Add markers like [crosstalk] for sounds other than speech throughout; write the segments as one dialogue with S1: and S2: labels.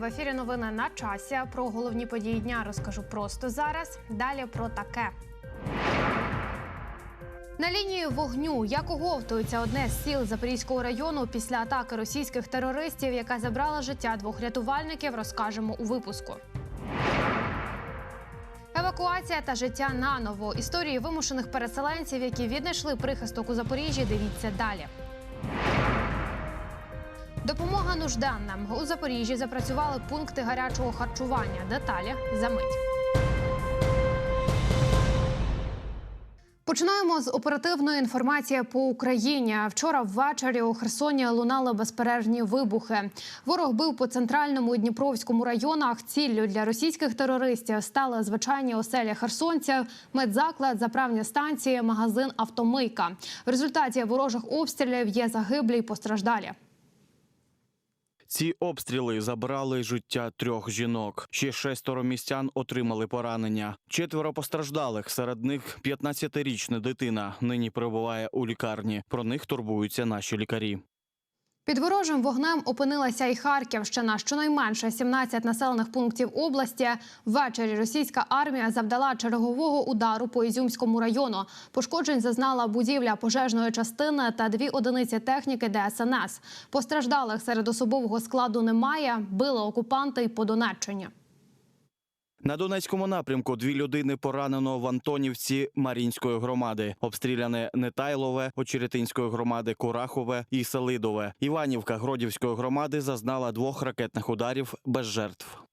S1: В ефірі. Новини на часі. Про головні події дня розкажу просто зараз. Далі про таке. На лінії вогню як оговтується одне з сіл Запорізького району після атаки російських терористів, яка забрала життя двох рятувальників, розкажемо у випуску. Евакуація та життя наново. Історії вимушених переселенців, які віднайшли прихисток у Запоріжжі. Дивіться далі. Допомога нужденним у Запоріжжі запрацювали пункти гарячого харчування. Деталі за мить. Починаємо з оперативної інформації по Україні. Вчора ввечері у Херсоні лунали безперервні вибухи. Ворог бив по центральному і Дніпровському районах. Ціллю для російських терористів стали звичайні оселі херсонців, медзаклад, заправні станції, магазин, автомийка. В результаті ворожих обстрілів є загиблі й постраждалі.
S2: Ці обстріли забрали життя трьох жінок. Ще шестеро містян отримали поранення. Четверо постраждалих. Серед них 15-річна дитина. Нині перебуває у лікарні. Про них турбуються наші лікарі.
S1: Під ворожим вогнем опинилася і Харківщина. Щонайменше 17 населених пунктів області. Ввечері російська армія завдала чергового удару по Ізюмському району. Пошкоджень зазнала будівля пожежної частини та дві одиниці техніки ДСНС. Постраждалих серед особового складу немає. Били окупанти по Донеччині.
S2: На Донецькому напрямку дві людини поранено в Антонівці Марінської громади. Обстріляне Нетайлове, Очеретинської громади, Курахове і Селидове. Іванівка Гродівської громади зазнала двох ракетних ударів без жертв.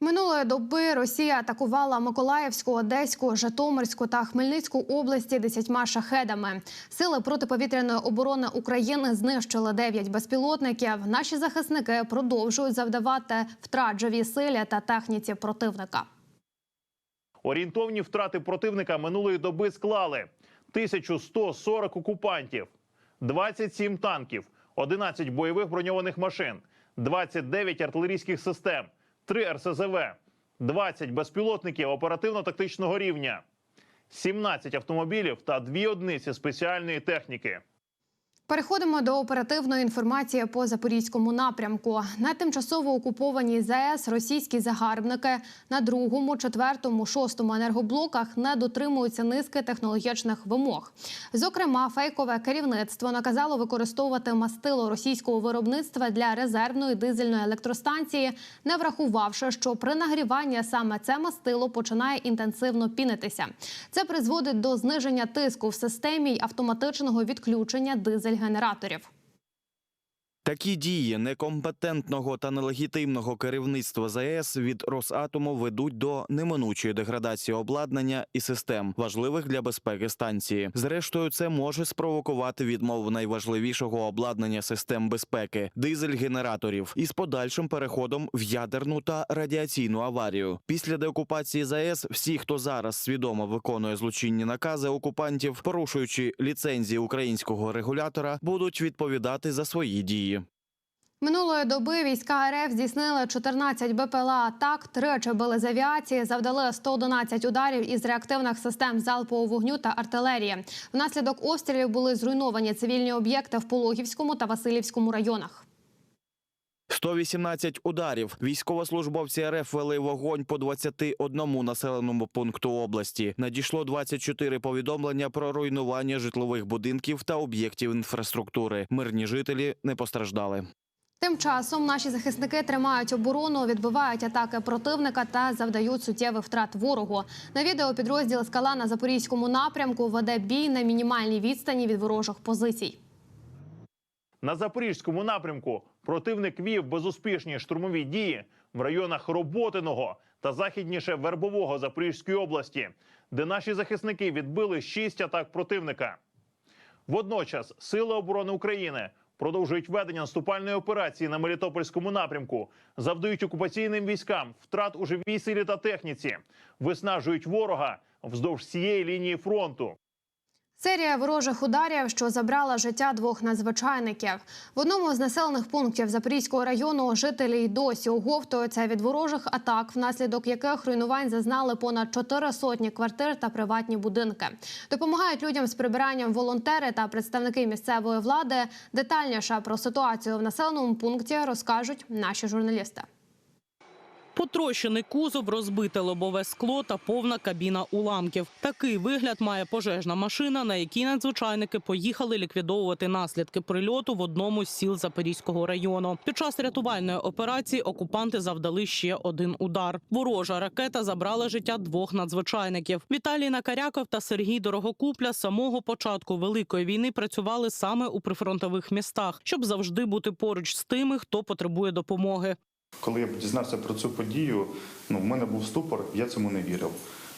S1: Минулої доби Росія атакувала Миколаївську, Одеську, Житомирську та Хмельницьку області десятьма шахедами. Сили протиповітряної оборони України знищили дев'ять безпілотників. Наші захисники продовжують завдавати втрат живій силі та техніці противника.
S3: Орієнтовні втрати противника минулої доби склали 1140 окупантів, 27 танків, 11 бойових броньованих машин, 29 артилерійських систем, 3 РСЗВ, 20 безпілотників оперативно-тактичного рівня, 17 автомобілів та дві одиниці спеціальної техніки.
S1: Переходимо до оперативної інформації по запорізькому напрямку. На тимчасово окупованій ЗАЕС російські загарбники на другому, четвертому, шостому енергоблоках не дотримуються низки технологічних вимог. Зокрема, фейкове керівництво наказало використовувати мастило російського виробництва для резервної дизельної електростанції, не врахувавши, що при нагріванні саме це мастило починає інтенсивно пінитися. Це призводить до зниження тиску в системі й автоматичного відключення дизель генераторів.
S2: Такі дії некомпетентного та нелегітимного керівництва ЗАЕС від Росатому ведуть до неминучої деградації обладнання і систем, важливих для безпеки станції. Зрештою, це може спровокувати відмову найважливішого обладнання систем безпеки дизель-генераторів із подальшим переходом в ядерну та радіаційну аварію. Після деокупації ЗАЕС всі, хто зараз свідомо виконує злочинні накази окупантів, порушуючи ліцензії українського регулятора, будуть відповідати за свої дії.
S1: Минулої доби війська РФ здійснили 14 БПЛА атак, тричі били з авіації, завдали 111 ударів із реактивних систем залпового вогню та артилерії. Внаслідок обстрілів були зруйновані цивільні об'єкти в Пологівському та Васильівському районах.
S2: 118 ударів. Військовослужбовці РФ вели вогонь по 21 населеному пункту області. Надійшло 24 повідомлення про руйнування житлових будинків та об'єктів інфраструктури. Мирні жителі не постраждали.
S1: Тим часом наші захисники тримають оборону, відбивають атаки противника та завдають суттєвих втрат ворогу. На відео підрозділ скала на запорізькому напрямку веде бій на мінімальній відстані від ворожих позицій.
S3: На запорізькому напрямку противник вів безуспішні штурмові дії в районах Роботиного та західніше Вербового Запорізької області, де наші захисники відбили шість атак противника. Водночас Сили оборони України продовжують ведення наступальної операції на Мелітопольському напрямку, завдають окупаційним військам втрат у живій силі та техніці, виснажують ворога вздовж всієї лінії фронту.
S1: Серія ворожих ударів, що забрала життя двох надзвичайників. В одному з населених пунктів Запорізького району жителі й досі оговтуються від ворожих атак, внаслідок яких руйнувань зазнали понад чотири сотні квартир та приватні будинки. Допомагають людям з прибиранням волонтери та представники місцевої влади. Детальніше про ситуацію в населеному пункті розкажуть наші журналісти.
S4: Потрощений кузов, розбите лобове скло та повна кабіна уламків. Такий вигляд має пожежна машина, на якій надзвичайники поїхали ліквідовувати наслідки прильоту в одному з сіл Запорізького району. Під час рятувальної операції окупанти завдали ще один удар. Ворожа ракета забрала життя двох надзвичайників. Віталій Накаряков та Сергій Дорогокупля з самого початку великої війни працювали саме у прифронтових містах, щоб завжди бути поруч з тими, хто потребує допомоги.
S5: Коли я дізнався про цю подію, ну, в мене був ступор, я цьому не вірив.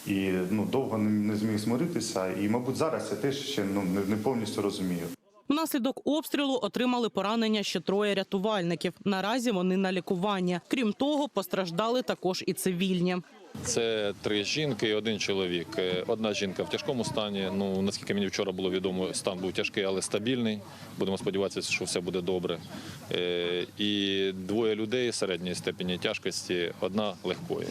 S5: І ну, довго не, зміг смиритися. І, мабуть, зараз я теж ще ну, не повністю розумію.
S4: Внаслідок обстрілу отримали поранення ще троє рятувальників. Наразі вони на лікуванні. Крім того, постраждали також і цивільні.
S6: Це три жінки і один чоловік. Е, Одна жінка в тяжкому стані. Ну наскільки мені вчора було відомо, стан був тяжкий, але стабільний. Будемо сподіватися, що все буде добре. Е, І двоє людей середньої степені тяжкості, одна легкої.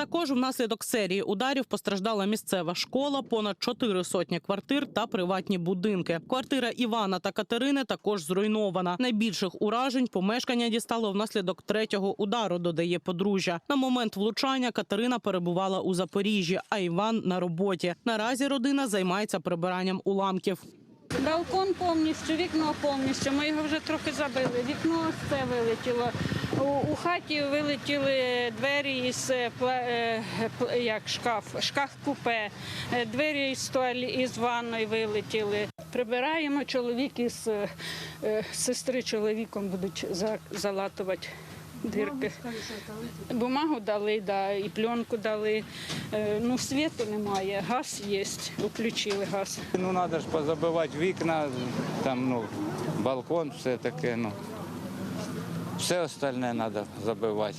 S4: Також внаслідок серії ударів постраждала місцева школа, понад чотири сотні квартир та приватні будинки. Квартира Івана та Катерини також зруйнована. Найбільших уражень помешкання дістало внаслідок третього удару. Додає подружжя. На момент влучання Катерина перебувала у Запоріжжі, а Іван на роботі. Наразі родина займається прибиранням уламків.
S7: Балкон повністю, вікно повністю. Ми його вже трохи забили. Вікно це вилетіло. У, у хаті вилетіли двері із е, е, як шкаф, шкаф купе, Е, двері із туалі із ванної вилетіли. Прибираємо чоловік із сестри чоловіком будуть залатувати. Дирки. Бумагу дали, да, і пленку дали. Е, Ну, світу немає, газ є, включили газ.
S8: Ну, треба ж позабивати вікна, там, ну, балкон, все таке, ну. Все остальне треба забивати.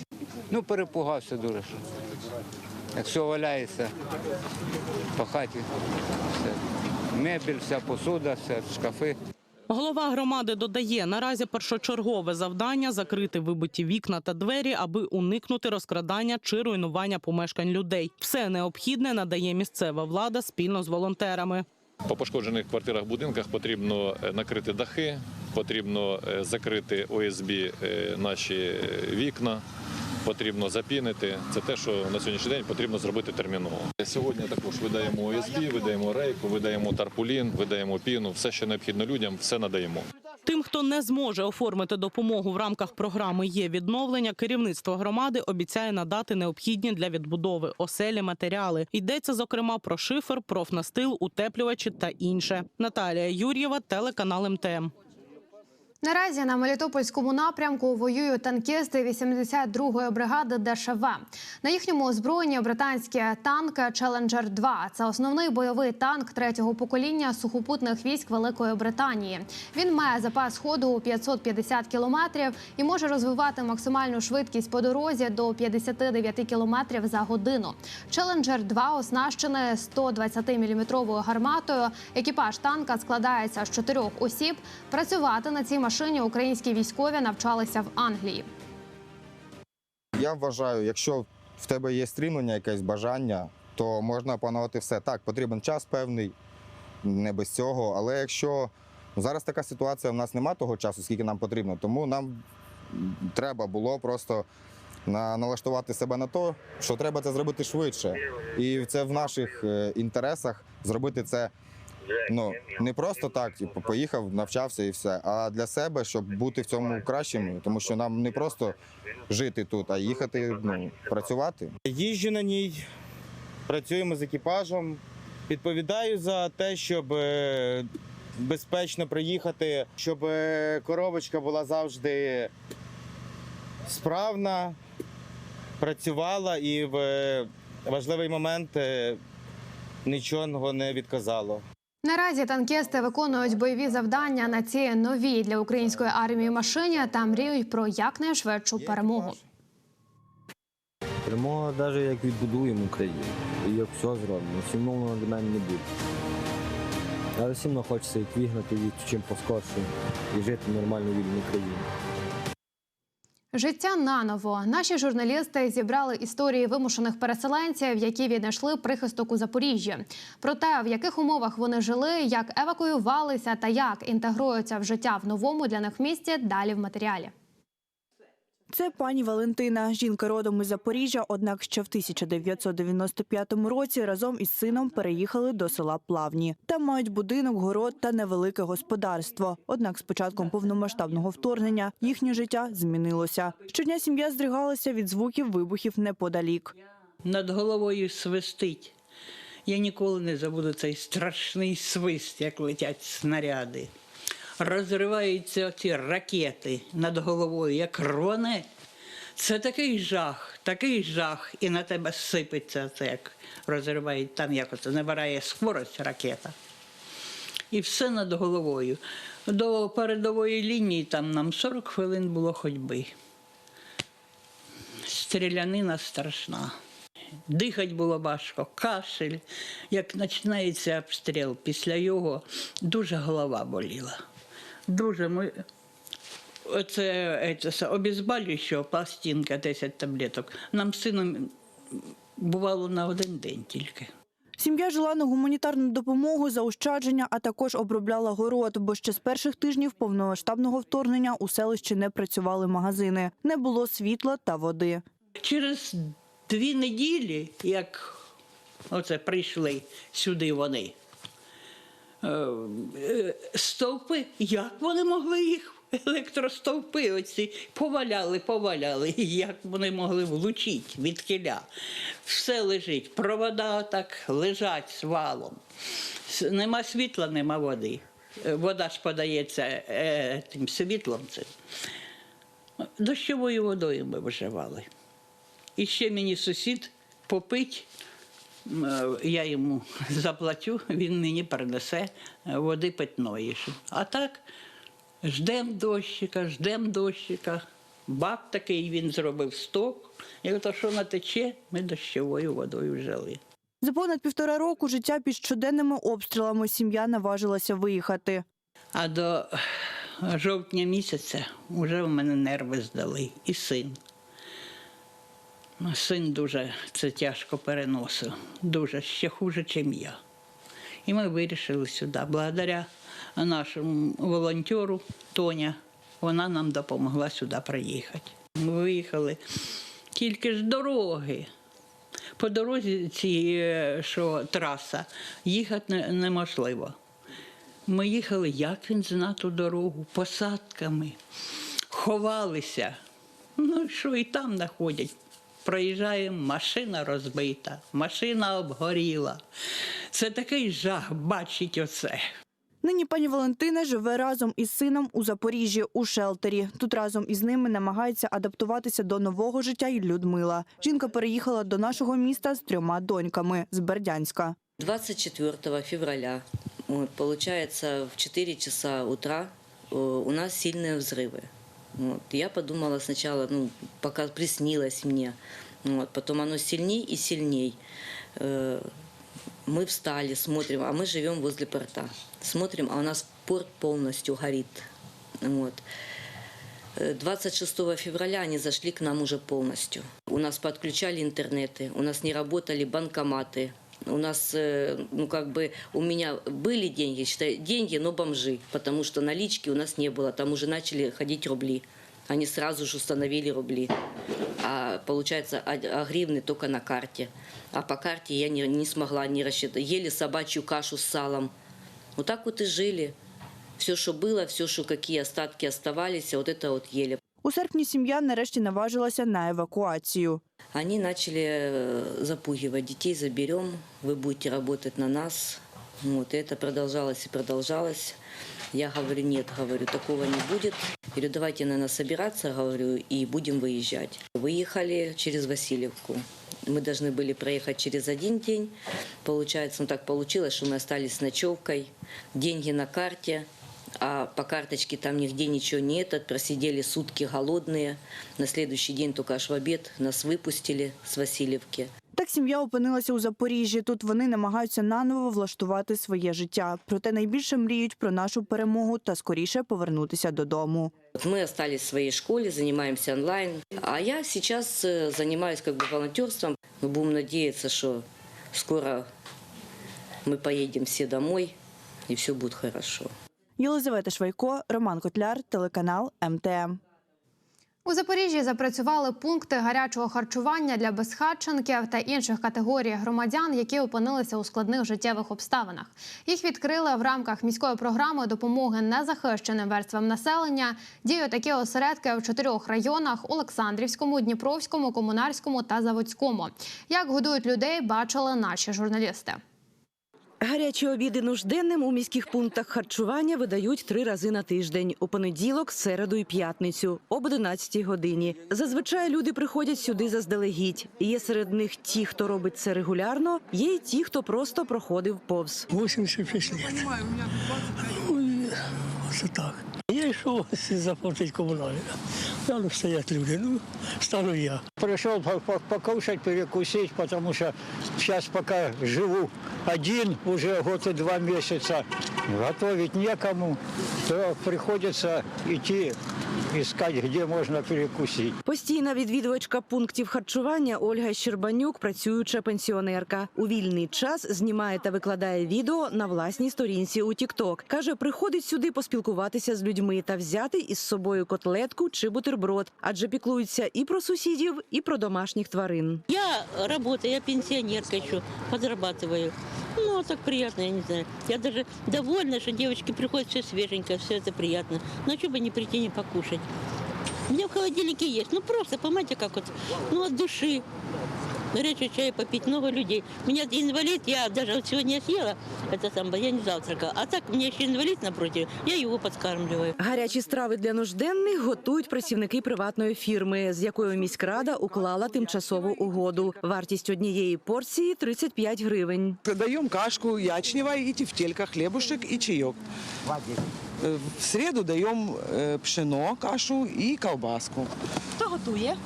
S8: Ну, перепугався дуже. Що. Як все валяється по хаті, все. Мебель, вся посуда, все, шкафи.
S4: Голова громади додає, наразі першочергове завдання закрити вибиті вікна та двері, аби уникнути розкрадання чи руйнування помешкань людей. Все необхідне надає місцева влада спільно з волонтерами.
S6: По пошкоджених квартирах, будинках потрібно е, накрити дахи, потрібно е, закрити ОСБ е, наші вікна. Потрібно запінити. Це те, що на сьогоднішній день потрібно зробити терміново. Сьогодні також видаємо ОСБ, видаємо рейку, видаємо тарпулін, видаємо піну. Все, що необхідно людям, все надаємо.
S4: Тим, хто не зможе оформити допомогу в рамках програми є відновлення, керівництво громади обіцяє надати необхідні для відбудови оселі матеріали. Йдеться зокрема про шифер, профнастил, утеплювачі та інше. Наталія Юр'єва, телеканал МТМ.
S1: Наразі на Мелітопольському напрямку воюють танкісти 82-ї бригади ДШВ. На їхньому озброєнні британські танки Челенджер 2 Це основний бойовий танк третього покоління сухопутних військ Великої Британії. Він має запас ходу у 550 кілометрів і може розвивати максимальну швидкість по дорозі до 59 кілометрів за годину. Челенджер 2 оснащений 120-мм гарматою. Екіпаж танка складається з чотирьох осіб. Працювати на цій машині українські військові навчалися в Англії.
S9: Я вважаю, якщо в тебе є стрімлення, якесь бажання, то можна опанувати все. Так, потрібен час певний, не без цього. Але якщо зараз така ситуація, в нас немає того часу, скільки нам потрібно, тому нам треба було просто на, налаштувати себе на те, що треба це зробити швидше. І це в наших е, інтересах зробити це ну, не просто так, типу, поїхав, навчався і все, а для себе, щоб бути в цьому кращим, тому що нам не просто жити тут, а їхати ну, працювати.
S10: Їжджу на ній, працюємо з екіпажем. Відповідаю за те, щоб е, безпечно приїхати, щоб е, коробочка була завжди справна, працювала і в е, важливий момент нічого не відказало.
S1: Наразі танкісти виконують бойові завдання на цій новій для української армії машині та мріють про якнайшвидшу перемогу.
S11: Перемога навіть як відбудуємо Україну, і як все зробимо, все одно воно для мене не буде. Але одно хочеться їх вигнати від чим поскорше і жити в нормальній вільній країні.
S1: Життя наново. Наші журналісти зібрали історії вимушених переселенців, які віднайшли прихисток у Запоріжжі. Про те, в яких умовах вони жили, як евакуювалися та як інтегруються в життя в новому для них місті. Далі в матеріалі.
S12: Це пані Валентина. Жінка родом із Запоріжжя, однак ще в 1995 році разом із сином переїхали до села Плавні. Там мають будинок, город та невелике господарство. Однак з початком повномасштабного вторгнення їхнє життя змінилося. Щодня сім'я здригалася від звуків вибухів неподалік.
S13: над головою свистить. Я ніколи не забуду цей страшний свист, як летять снаряди. Розриваються ці ракети над головою, як рвоне. Це такий жах, такий жах, і на тебе сипеться це, як розривають там якось набирає скорость ракета. І все над головою. До передової лінії там нам 40 хвилин було ходьби. Стрілянина страшна. Дихати було важко, кашель. Як починається обстріл, після його дуже голова боліла. Дуже ми. Оце, це, це обезболюючого пластинка 10 таблеток. Нам з сином бувало на один день тільки.
S12: Сім'я жила на гуманітарну допомогу, заощадження, а також обробляла город, бо ще з перших тижнів повномасштабного вторгнення у селищі не працювали магазини, не було світла та води.
S13: Через дві неділі, як оце прийшли сюди вони, стовпи, як вони могли їх, електростовпи оці, поваляли, поваляли, як вони могли влучити від киля. Все лежить, провода так лежать свалом. С- Нема світла, нема води. Е, Вода ж подається е, тим світлом. Цим. Дощовою водою ми виживали. І ще мені сусід попить, е, я йому [laughs] заплачу, він мені принесе е, води питної. А так ждем дощика, ждем дощика. Бак такий він зробив сток. І ото що натече, ми дощовою водою жили.
S12: За понад півтора року життя під щоденними обстрілами сім'я наважилася виїхати.
S13: А до жовтня місяця вже в мене нерви здали і син. Син дуже це тяжко переносив, дуже ще хуже, ніж я. І ми вирішили сюди. Благодаря нашому волонтеру Тоня, вона нам допомогла сюди приїхати. Ми виїхали тільки ж дороги. По дорозі цій, е, що траса, їхати неможливо. Ми їхали, як він зна ту дорогу, посадками, ховалися. Ну, що і там знаходять Проїжджаємо, машина розбита, машина обгоріла. Це такий жах бачить оце.
S12: Нині пані Валентина живе разом із сином у Запоріжжі у шелтері. Тут разом із ними намагається адаптуватися до нового життя й Людмила. Жінка переїхала до нашого міста з трьома доньками з Бердянська.
S14: 24 февраля, вот, получается, в 4 часа утра э, у нас сильные взрывы. Вот. Я подумала сначала, ну, пока приснилось мне, вот, потом оно сильней и сильней. Э, Мы встали, смотрим, а мы живем возле порта. Смотрим, а у нас порт полностью горит. Вот. Э, 26 февраля они зашли к нам уже полностью. У нас подключали интернеты, у нас не работали банкоматы. У нас, э, ну как бы, у меня были деньги, считай, деньги, но бомжи, потому что налички у нас не было. Там уже начали ходить рубли. Они сразу же установили рубли. А получается, а, а гривны только на карте. А по карте я не, не смогла не рассчитать. Ели собачью кашу с салом. Вот так вот и жили. Все, что было, все, что какие остатки оставались, вот это вот ели.
S12: У серпні сім'я нарешті наважилася на евакуацію.
S14: Они начали э, запугивать детей, заберем, вы будете работать на нас. Вот, и это продолжалось и продолжалось. Я говорю, нет, говорю, такого не будет. Говорю, давайте, наверное, собираться, говорю, и будем выезжать. Выехали через Васильевку. Мы должны были проехать через один день. Получается, ну так получилось, что мы остались с ночевкой. Деньги на карте, а по карточке там нигде ничего нет. Просидели сутки голодные. На следующий день только аж в обед нас выпустили с Васильевки.
S12: Так сім'я опинилася у Запоріжжі. Тут вони намагаються наново влаштувати своє життя. Проте найбільше мріють про нашу перемогу та скоріше повернутися додому.
S14: Вот Мы остались в своей школе, занимаемся онлайн. А я сейчас э, занимаюсь как бы волонтерством. Мы будем надеяться, что скоро мы поедем все домой, и все будет хорошо.
S12: Єлизавета Швайко, Роман Котляр, телеканал МТМ.
S1: У Запоріжжі запрацювали пункти гарячого харчування для безхатченків та інших категорій громадян, які опинилися у складних життєвих обставинах. Їх відкрили в рамках міської програми допомоги незахищеним верствам населення. Діють такі осередки в чотирьох районах: Олександрівському, Дніпровському, Комунарському та Заводському. Як годують людей, бачили наші журналісти.
S15: Гарячі обіди нужденним у міських пунктах харчування видають три рази на тиждень у понеділок, середу і п'ятницю об 11 годині. Зазвичай люди приходять сюди заздалегідь. Є серед них ті, хто робить це регулярно, є й ті, хто просто проходив повз.
S16: 86 років. Ой, це так. Я йшов [laughs] заплатити комунальне. Там стоять люди, ну, стану я. Пришел по- по- покушать, перекусить, потому что сейчас пока живу один, уже год и два месяца, готовить некому, то приходится идти искать, где можно перекусить.
S15: Постійна відвідувачка пунктів харчування Ольга Щербанюк, працююча пенсіонерка. У вільний час знімає та викладає відео на власній сторінці у TikTok. Каже, приходить сюди поспілкуватися з людьми та взяти із собою котлетку чи бутерброд, адже піклуються і про сусідів, і про домашніх тварин.
S17: Я работаю, я пенсионерка еще, подрабатываю. Ну, а так приятно, я не знаю. Я даже довольна, что девочки приходят все свеженькое, все это приятно. Но что бы не прийти, не покушать. У меня в холодильнике есть. Ну, просто, понимаете, как вот, ну, от души. Горячего чая попить, много людей. У меня инвалид, я даже вот сегодня съела, это самое, я не завтракала. А так, у меня еще инвалид напротив, я его подкармливаю.
S15: Гарячі страви для нужденних готують працівники приватної фірми, з якою міськрада уклала тимчасову угоду. Вартість однієї порції 35 гривень.
S18: Даем кашку ячнева и тефтелька, хлебушек и чаек. Э, В среду даем э, пшено, кашу и колбаску.
S15: Хто готує?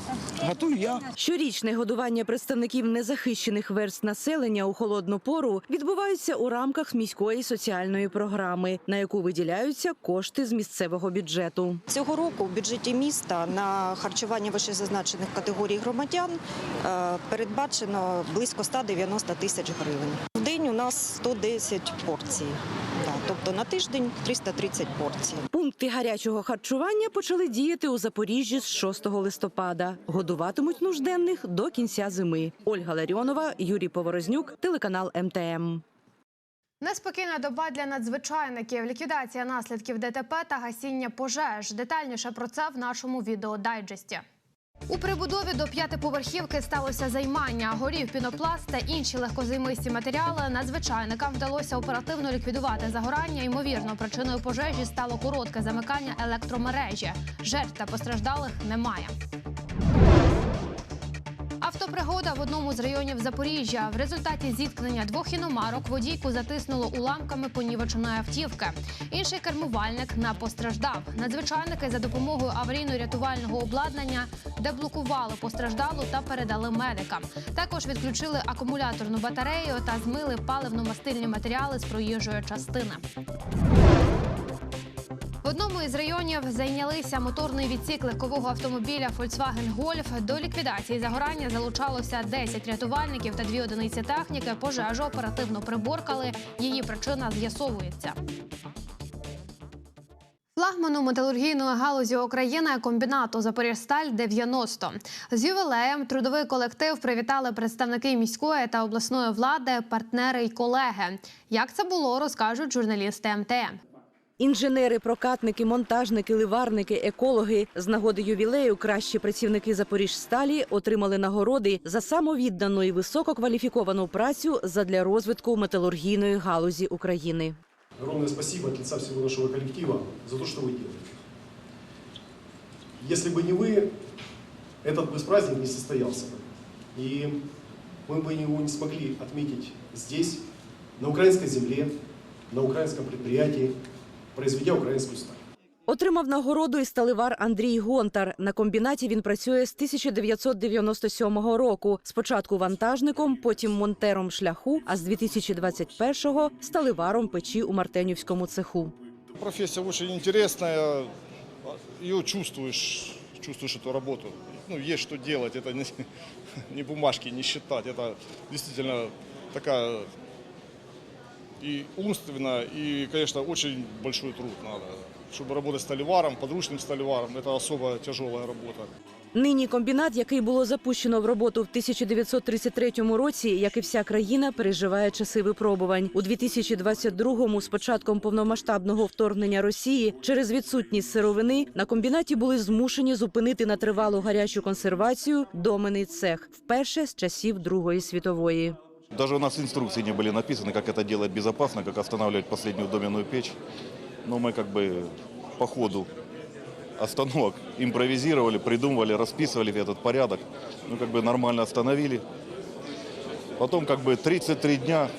S18: Готую я.
S15: Щорічне годування представників незахищених верств населення у холодну пору відбувається у рамках міської соціальної програми, на яку виділяються кошти з місцевого бюджету.
S19: Цього року в бюджеті міста на харчування вищезазначених категорій громадян е, передбачено близько 190 тисяч гривень. В день у нас 110 порцій, тобто на тиждень 330 порцій.
S15: Пункти гарячого харчування почали діяти у Запоріжжі з 6 листопада. Годуватимуть нужденних до кінця зими. Ольга Ларіонова, Юрій Поворознюк, телеканал МТМ.
S1: Неспокійна доба для надзвичайників, ліквідація наслідків ДТП та гасіння пожеж. Детальніше про це в нашому відеодайджесті. У прибудові до п'ятиповерхівки сталося займання. Горів пінопласт та інші легкозаймисті матеріали. Надзвичайникам вдалося оперативно ліквідувати загорання. Ймовірно, причиною пожежі стало коротке замикання електромережі. Жертв та постраждалих немає. Автопригода в одному з районів Запоріжжя. В результаті зіткнення двох іномарок водійку затиснуло уламками понівеченої автівки. Інший кермувальник не постраждав. Надзвичайники за допомогою аварійно-рятувального обладнання деблокували постраждалу та передали медикам. Також відключили акумуляторну батарею та змили паливно-мастильні матеріали з проїжджої частини. В одному із районів зайнялися моторний відсік легкового автомобіля Volkswagen Golf. До ліквідації загорання залучалося 10 рятувальників та дві одиниці техніки. Пожежу оперативно приборкали. Її причина з'ясовується. Флагману металургійної галузі України комбінату Запоріжсталь 90 з ювілеєм трудовий колектив привітали представники міської та обласної влади, партнери й колеги. Як це було, розкажуть журналісти МТМ.
S15: Інженери, прокатники, монтажники, ливарники, екологи з нагоди ювілею кращі працівники Запоріжсталі отримали нагороди за самовіддану і висококваліфіковану працю задля розвитку металургійної галузі України.
S20: Огромное спасибо от лица всего нашего коллектива за то, что вы делаете. Если бы не вы, этот бы праздник не состоялся бы. И мы бы его не смогли отметить здесь, на украинской земле, на украинском предприятии, произведя украинскую сталь.
S15: Отримав нагороду і сталевар Андрій Гонтар. На комбінаті він працює з 1997 року. Спочатку вантажником, потім монтером шляху, а з 2021-го – сталеваром печі у Мартенівському цеху.
S21: Профессия очень интересная, ее чувствуешь, чувствуешь эту работу. Ну, есть что делать, это не, не [laughs] бумажки, не считать, это действительно такая и умственно, и, конечно, очень большой труд надо. чтобы работать столеваром, подручным столеваром. Это особо тяжелая работа.
S15: Нині комбінат, який було запущено в роботу в 1933 році, як і вся країна, переживає часи випробувань. У 2022-му, з початком повномасштабного вторгнення Росії, через відсутність сировини на комбінаті були змушені зупинити на тривалу гарячу консервацію доменний цех вперше з часів Другої світової.
S5: Даже у нас инструкции не были написаны, как это делать безопасно, как останавливать последнюю доменную печь. Но мы как бы по ходу остановок импровизировали, придумывали, расписывали этот порядок. Ну, как бы нормально остановили. Потом как бы 33 дня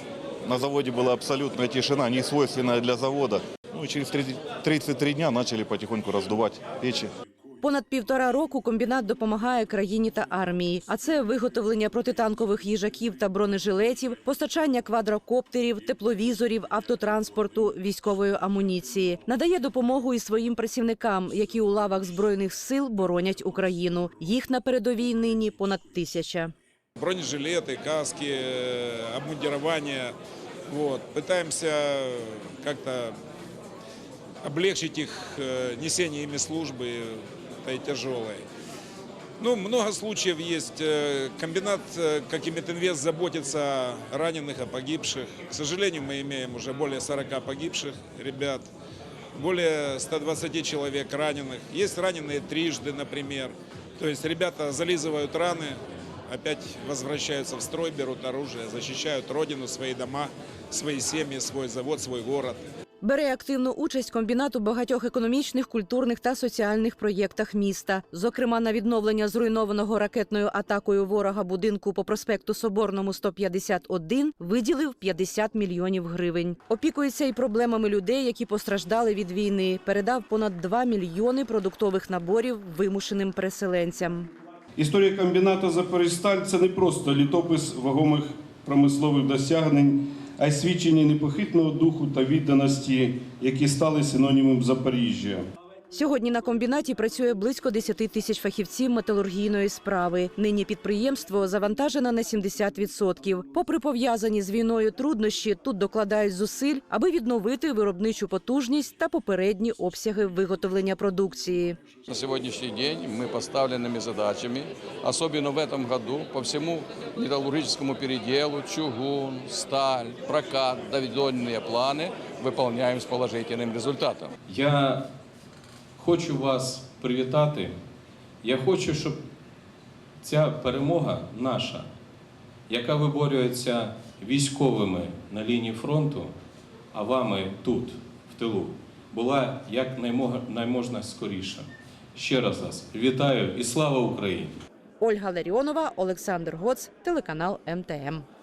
S5: на заводе была абсолютная тишина, не свойственная для завода. Ну и через 30 33 дня начали потихоньку раздувать печи.
S15: Понад півтора року комбінат допомагає країні та армії. А це виготовлення протитанкових їжаків та бронежилетів, постачання квадрокоптерів, тепловізорів, автотранспорту, військової амуніції. Надає допомогу і своїм працівникам, які у лавах збройних сил боронять Україну. Їх на передовій нині понад тисяча.
S22: бронежилеты, каски, э, обмундирование. Вот. Пытаемся как-то облегчить их э, несение ими службы, Этой тяжелой. Ну, много случаев есть. Э, Комбинат, э, как и Метинвест, заботится о раненых, о погибших. К сожалению, мы имеем уже более 40 погибших ребят, более 120 человек раненых. Есть раненые трижды, например. То есть ребята зализывают раны, опять возвращаются в строй, берут оружие, защищают родину, свои дома, свои семьи, свой завод, свой город.
S15: Бере активну участь комбінат у багатьох економічних, культурних та соціальних проєктах міста. Зокрема, на відновлення зруйнованого ракетною атакою ворога будинку по проспекту Соборному 151 виділив 50 мільйонів гривень. Опікується і проблемами людей, які постраждали від війни. Передав понад 2 мільйони продуктових наборів вимушеним переселенцям.
S23: Історія комбінату «Запоріжсталь» – це не просто літопис вагомих промислових досягнень, а й свідчення непохитного духу та відданості, які стали синонімом Запоріжжя.
S15: Сьогодні на комбінаті працює близько 10 тисяч фахівців металургійної справи. Нині підприємство завантажено на 70%. Попри пов'язані з війною труднощі, тут докладають зусиль, аби відновити виробничу потужність та попередні обсяги виготовлення продукції.
S24: На сегодняшний день мы поставленными задачами, особенно в этом году, по всему металлургическому переделу, чугун, сталь, прокат, доведенные планы выполняем с положительным результатом.
S25: Я хочу вас привітати. Я хочу, щоб ця перемога наша, яка виборюється військовими на лінії фронту, а вами тут, в тилу, була як найможна скоріше. Ще раз вас вітаю і слава Україні!
S15: Ольга Ларіонова, Олександр Гоц, телеканал МТМ.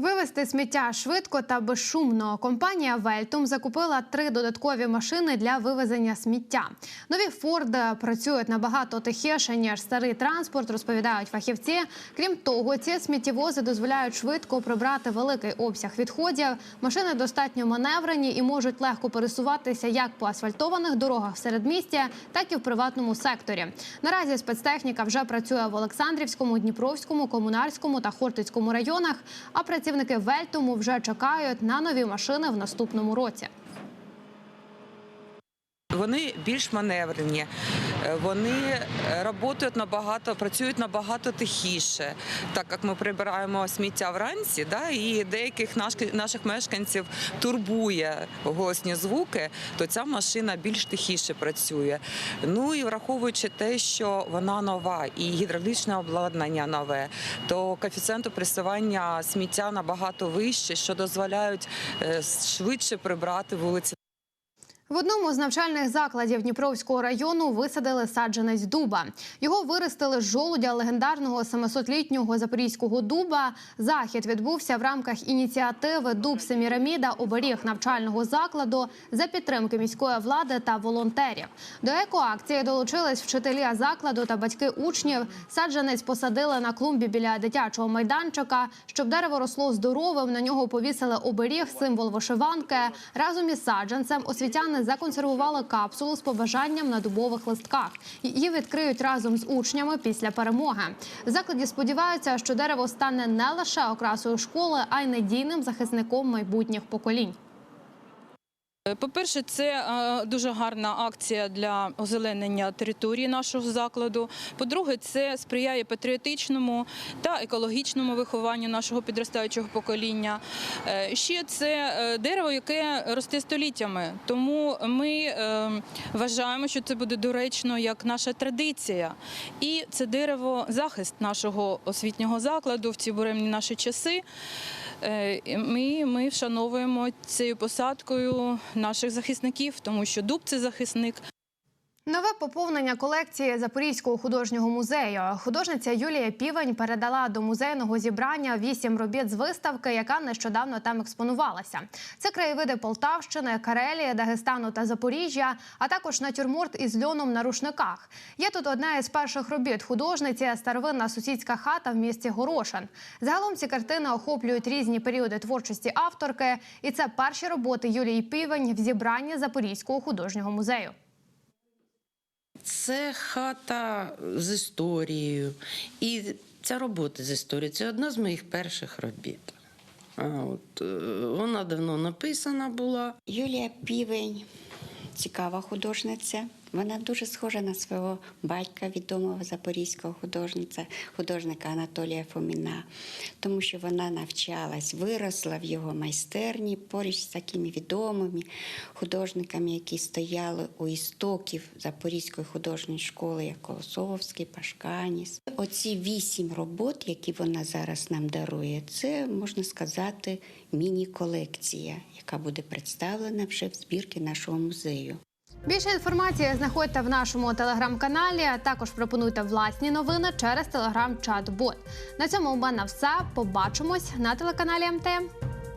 S1: Вивезти сміття швидко та безшумно. Компанія Вельтум закупила три додаткові машини для вивезення сміття. Нові Форд працюють набагато тихіше ніж старий транспорт, розповідають фахівці. Крім того, ці сміттєвози дозволяють швидко прибрати великий обсяг відходів. Машини достатньо маневрені і можуть легко пересуватися як по асфальтованих дорогах в середмісті, так і в приватному секторі. Наразі спецтехніка вже працює в Олександрівському, Дніпровському, Комунарському та Хортицькому районах. А працівники Вельтуму вже чекають на нові машини в наступному році.
S26: Вони більш маневрені, е, вони працюють набагато, працюють набагато тихіше, так як ми прибираємо сміття вранці, да, і деяких наш- наших мешканців турбує голосні звуки, то ця машина більш тихіше працює. Ну і враховуючи те, що вона нова і гідравлічне обладнання нове, то коефіцієнту пресування сміття набагато вище, що дозволяють е, швидше прибрати вулиці.
S1: В одному з навчальних закладів Дніпровського району висадили саджанець дуба. Його виростили з жолудя легендарного 700-літнього запорізького дуба. Захід відбувся в рамках ініціативи Дуб Семіраміда оберіг навчального закладу за підтримки міської влади та волонтерів. До екоакції долучились вчителі закладу та батьки учнів. Саджанець посадили на клумбі біля дитячого майданчика. Щоб дерево росло здоровим, на нього повісили оберіг, символ вишиванки. Разом із саджанцем освітяни законсервували капсулу з побажанням на дубових листках. Її відкриють разом з учнями після перемоги. В закладі сподіваються, що дерево стане не лише окрасою школи, а й надійним захисником майбутніх поколінь.
S27: По-перше, це е, дуже гарна акція для озеленення території нашого закладу. По-друге, це сприяє патріотичному та екологічному вихованню нашого підростаючого покоління. Е, Ще це е, дерево, яке росте століттями. Тому ми е, вважаємо, що це буде доречно як наша традиція. І це дерево захист нашого освітнього закладу в ці буремні наші часи. Е, Ми, ми вшановуємо цією посадкою наших захисників, тому що дуб це захисник.
S1: Нове поповнення колекції Запорізького художнього музею. Художниця Юлія Півень передала до музейного зібрання вісім робіт з виставки, яка нещодавно там експонувалася. Це краєвиди Полтавщини, Карелії, Дагестану та Запоріжжя, а також натюрморт із льоном на рушниках. Є тут одна із перших робіт художниці старовинна сусідська хата в місті Горошин. Загалом ці картини охоплюють різні періоди творчості авторки, і це перші роботи Юлії Півень в зібранні Запорізького художнього музею.
S28: Це хата з історією. І ця робота з історією це одна з моїх перших робіт. От, е, вона давно написана була.
S29: Юлія Півень, цікава художниця. Вона дуже схожа на свого батька, відомого запорізького художниця, художника Анатолія Фоміна, тому що вона навчалась, виросла в його майстерні поруч з такими відомими художниками, які стояли у істоків Запорізької художньої школи, як Колосовський, Пашканіс. Оці вісім робот, які вона зараз нам дарує, це можна сказати міні-колекція, яка буде представлена вже в збірці нашого музею.
S1: Більше інформації знаходьте в нашому телеграм-каналі. а Також пропонуйте власні новини через телеграм-чат-бот. На цьому у мене все. Побачимось на телеканалі МТМ.